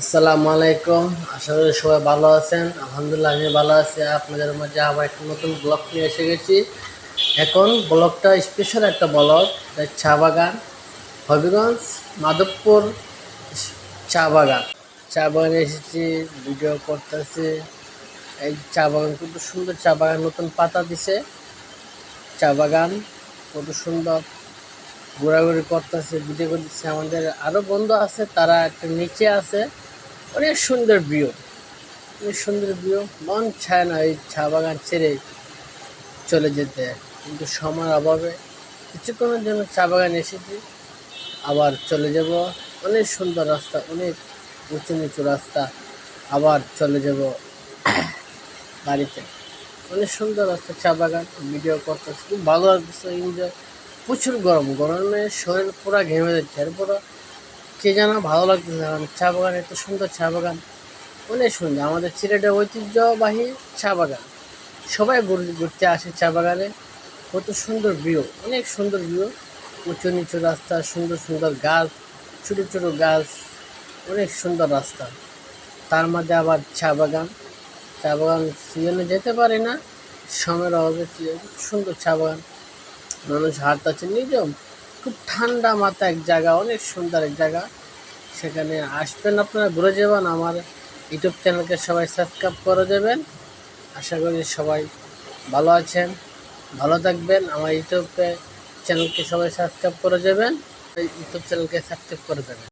আসসালামু আলাইকুম। আশা করি সবাই ভালো আছেন। আলহামদুলিল্লাহ আমি ভালো আছি। আপনাদের মাঝে আবার একটা নতুন ব্লগ নিয়ে এসে গেছি। এখন ব্লগটা স্পেশাল একটা ব্লগ চা বাগান, হবিগঞ্জ, মাধবপুর, চা বাগান। চা বাগানে এসেছি ভিডিও করতেছি। এই চা বাগান কত সুন্দর চা বাগান, নতুন পাতা দিছে। চা বাগান কত সুন্দর। ঘোরাঘুরি করতেছে ভিডিও করতেছে। আমাদের আরও বন্ধু আছে, তারা একটা নিচে আছে। অনেক সুন্দর ভিউ অনেক সুন্দর ভিউ মন চায় না এই চা বাগান ছেড়ে চলে যেতে। কিন্তু সময়ের অভাবে কিছুক্ষণের জন্য চা বাগান এসেছি। আবার চলে যাব। অনেক সুন্দর রাস্তা, অনেক উঁচু নিচু রাস্তা। আবার চলে যাব বাড়িতে। অনেক সুন্দর রাস্তা, চা বাগান। ভিডিও করতেছে। খুব ভালো লাগতেছে এনজয় প্রচুর গরম। গরমে শরীর পুরো ঘেমে যাচ্ছে। এরপরও কে যেন ভালো লাগতেছে কারণ চা বাগান, এত সুন্দর চা বাগান। অনেক সুন্দর। আমাদের সিলেটের ঐতিহ্যবাহী চা বাগান। সবাই ঘুর- ঘুরতে আসে চা বাগানে। কত সুন্দর ভিউ, অনেক সুন্দর ভিউ। উঁচু নিচু রাস্তা, সুন্দর সুন্দর গাছ, ছোটো ছোটো গাছ, অনেক সুন্দর রাস্তা। তার মধ্যে আবার চা বাগান। চা বাগান সিজনে যেতে পারি না সময়ের অভাবে সুন্দর চা বাগান। মানুষ হাঁটতেছে নিজম খুব ঠান্ডা মাথা এক জায়গা, অনেক সুন্দর এক জায়গা। সেখানে আসবেন আপনারা, ঘুরে যাবেন। আমার ইউটিউব চ্যানেলকে সবাই সাবস্ক্রাইব করে দেবেন। আশা করি সবাই ভালো আছেন, ভালো থাকবেন। আমার ইউটিউবে চ্যানেলকে সবাই সাবস্ক্রাইব করে দেবেন। ইউটিউব চ্যানেলকে সাবস্ক্রাইব করে দেবেন।